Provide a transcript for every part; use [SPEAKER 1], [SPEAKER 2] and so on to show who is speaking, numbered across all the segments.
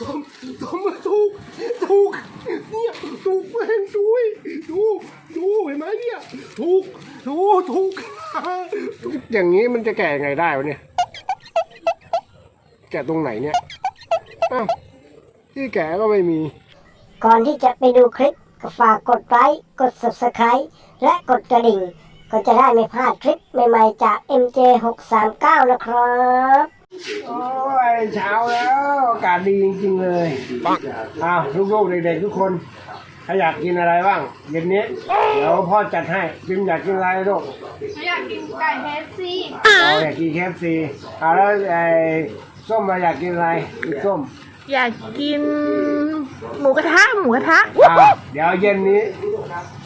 [SPEAKER 1] ผมผมมาถูกถูกเนี่ยถูกแม่งด้วยดูดูเห็นไหมเนี่ยถูกถูถูกถูกอย่างนี้มันจะแก่ยังไงได้วะเนี่ย แก่ตรงไหนเนี่ยอ้าวที่แก่ก็ไม่มี
[SPEAKER 2] ก่อนที่จะไปดูคลิปก็ฝากกดไลค์กด subscribe และกดกระดิ่ง ก็จะได้ไม่พลาดคลิปใหม่ๆจาก MJ639 นะครับ
[SPEAKER 1] โอ้ยเช้าแล้วอากาศดีจริงๆเลยอ้าวลูกๆเด็กๆทุกคนถ้าอยากกินอะไรบ้างเย็นนี้เดี๋ยวพ่อจัดให้จิมอยากกินอะไรลูก
[SPEAKER 3] อยากกินไก่เฮฟซี
[SPEAKER 1] เอาอยากกินเคฟซีเอาแล้วไอ้ส้มมาอยากกินอะไรกินส้ม
[SPEAKER 3] อยากกินหมูกระทะหมูกระทะ
[SPEAKER 1] อ่าเดี๋ยวเย็นนี้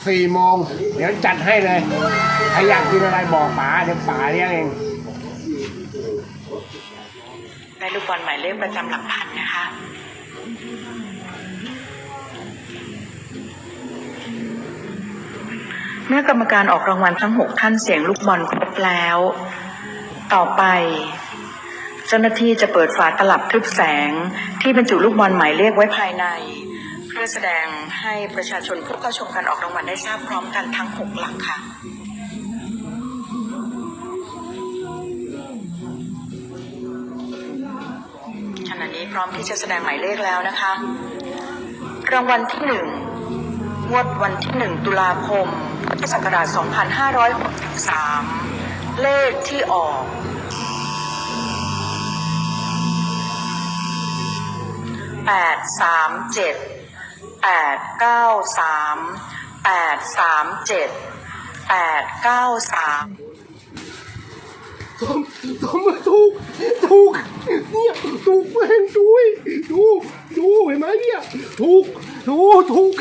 [SPEAKER 1] สี่โมงเดี๋ยวจัดให้เลยใครอยากกินอะไรบอกป๋าเดี๋ยวป๋าเลี้ยงเอง
[SPEAKER 4] ได้ลูกบอลหมายเลขประจำหลักพันนะคะเมื่อกรรมการออกรางวัลทั้งหกท่านเสียงลูกบอลครบแล้ว ต่อไป เจ้าหน้าที่จะเปิดฝาตลับทึบแสงที่บรรจุลูกบอลหมายเลขไว้ภายใน เพื่อแสดงให้ประชาชนผู้เข้าชมการออกรางวัลได้ทราบพร้อมกันทั้งหกหลักค่ะ พร้อมที่จะแสดงหมายเลขแล้วนะคะ รางวัลที่หนึ่งวดวันที่หนึ่งตุลาคมพุทธศักราช 2563 เลขที่ออกแปดสามเจ็ดแปดเก้าสามแปดสามเจ็ดแปดเก้าสาม
[SPEAKER 1] ต้มมมาถูกถูกเนี่ยถูกแม่งดูดูดูเห็นไหมเนี่ยถูกถูกถูก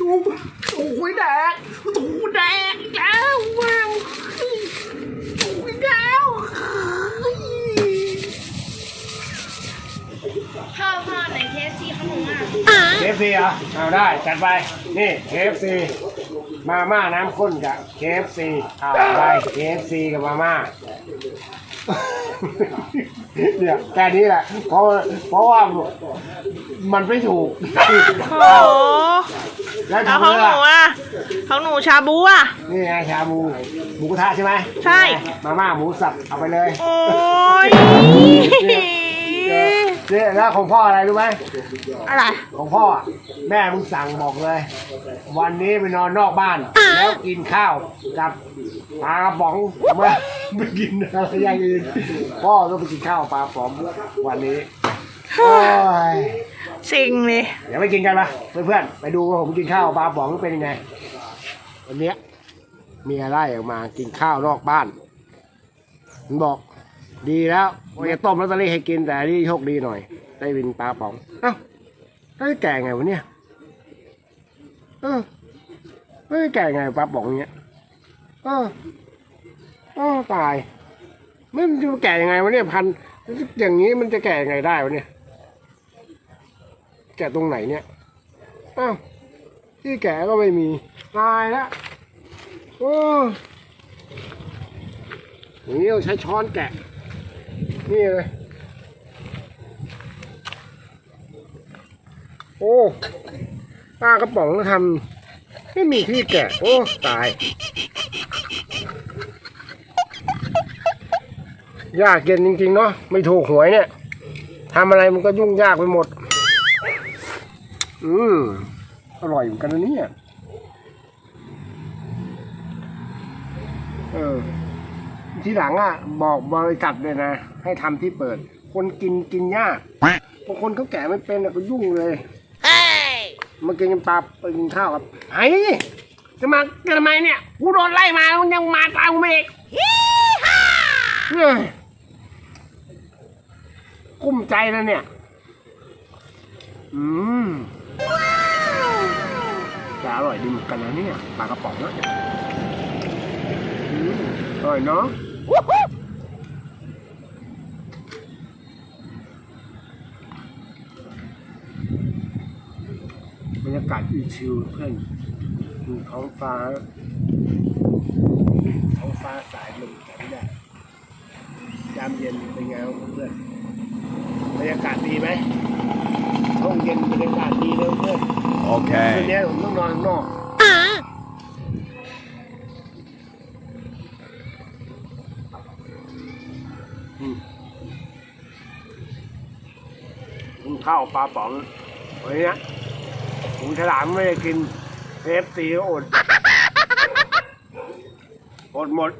[SPEAKER 1] ถูกถูกแดกถูกแดกแล้วว้าวถูกแล้ว
[SPEAKER 3] ข้าวทอดไหนเคฟซีขนมอะ
[SPEAKER 1] เคฟซีอะเอาได้จัดไปนี่เคฟซี มาม่าน้ำข้นกับเคฟซีเอาไปเคฟซีกับมาม่าเนี่ยแค่นี้แหละเพราะเพราะว่ามันไม่ถูก
[SPEAKER 3] โอ้โห
[SPEAKER 1] แล้ว
[SPEAKER 3] แล้ว
[SPEAKER 1] ทำ
[SPEAKER 3] ของ
[SPEAKER 1] ไง
[SPEAKER 3] หนู
[SPEAKER 1] ล่ะ
[SPEAKER 3] อะของหนูชาบูอะ
[SPEAKER 1] นี่ไงชาบูหมูกระทะใช่ไหม
[SPEAKER 3] ใช่
[SPEAKER 1] มาม่าหมูสับเอาไปเลย
[SPEAKER 3] โอ้ย
[SPEAKER 1] เนี่ยแล้วของพ่ออะไรรู้ไหม
[SPEAKER 3] อะไร
[SPEAKER 1] ของพ่อแม่มึงสั่งบอกเลย วันนี้ไปนอนนอกบ้าน แล้วกินข้าวกับปลากระป๋องเมื่อไม่กินอะไรอย่างอื่นพ่อต้องไปกินข้าวปลากระป๋องวันนี้โอ้ย
[SPEAKER 3] สิ่งเลย
[SPEAKER 1] เดี๋ยวไปกินกันปะเพื่อนๆไปดูว่าผมกินข้าวปลากระป๋องเป็นยังไงวันเนี้ยมีอะไรออกมากินข้าวนอกบ้านมันบอก ดีแล้วว่าจะต้มลอตเตอรี่ให้กินแต่อันนี่โชคดีหน่อย ได้วินปลาป๋อง เอ้าได้แก่ไงวะเนี่ย เออไม่ได้แก่ไงปลาป๋องเนี้ยเออเออตายไม่มันจะแก่ยังไงวะเนี่ยพันอย่างนี้มันจะแก่ยังไงได้วะเนี่ย แก่ตรงไหนเนี่ยอ้าวที่แก่ก็ไม่มีตายแล้วโอ้อย่างนี้เราใช้ช้อนแกะ นี่เลย โอ้ป้ากระป๋องทำไม่มีที่แกะ โอ้ ตาย ยากเย็นจริง ๆ เนาะไม่ถูกหวยเนี่ยทำอะไรมันก็ยุ่งยากไปหมด อืมอร่อยเหมือนกันนะเนี่ยเออ ทีหลังอะ บอกบริษัทเลยนะ ให้ทำที่เปิด คนกินกินยากบางคนเขาแก่ไม่เป็นอะก็ยุ่งเลยมากินปลาไปกินข้าวกับไอ้จะมากันทำไมเนี่ยกูโดนไล่มามึงยังมาตามกูมาอีกเฮ้ยกุ้มใจแล้วเนี่ย อืมจะอร่อยดีเหมือนกันนะเนี่ยปลากระป๋องนะอืมอร่อยเนาะ บรรยากาศชิวๆเพื่อนดูท้องฟ้า ท้องฟ้าสายลมแข็งแดดยามเย็นเป็นไงบ้างเพื่อนบรรยากาศดีไหมห้องเย็นบรรยากาศดีเลยเพื่อน คืน
[SPEAKER 5] Okay.
[SPEAKER 1] นี้ผมต้องนอนข้างนอก ข้าวปลาป๋องวันนี้หมูฉลามไม่ได้กินเคฟซีก็อดอดหมด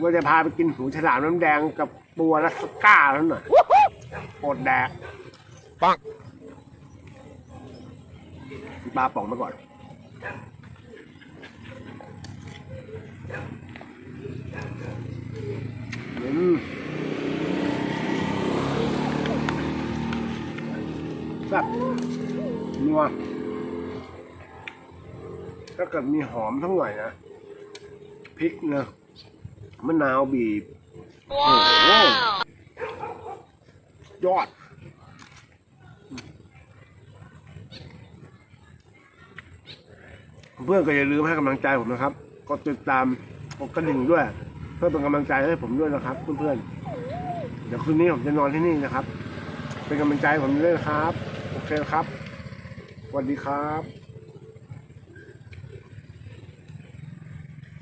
[SPEAKER 1] ว่าจะพาไปกินหูฉลามน้ำแดงกับปัวลัสก้าแล้วหน่อยอดแดกปังปลาป่องมาก่อน อืมแซ่ บนัวถ้าเกิดมีหอมทั้งหน่อยนะพริกนะมะนาวบีบโอ้โหยอด เพื่อนก็อย่าลืมให้กำลังใจผมนะครับ กดติดตามกดกระดิ่งด้วย เพื่อเป็นกำลังใจให้ผมด้วยนะครับ เพื่อนๆเดี๋ยวคืนนี้ผมจะนอนที่นี่นะครับ เป็นกำลังใจผมด้วยนะครับ โอเคครับสวัสดีครับ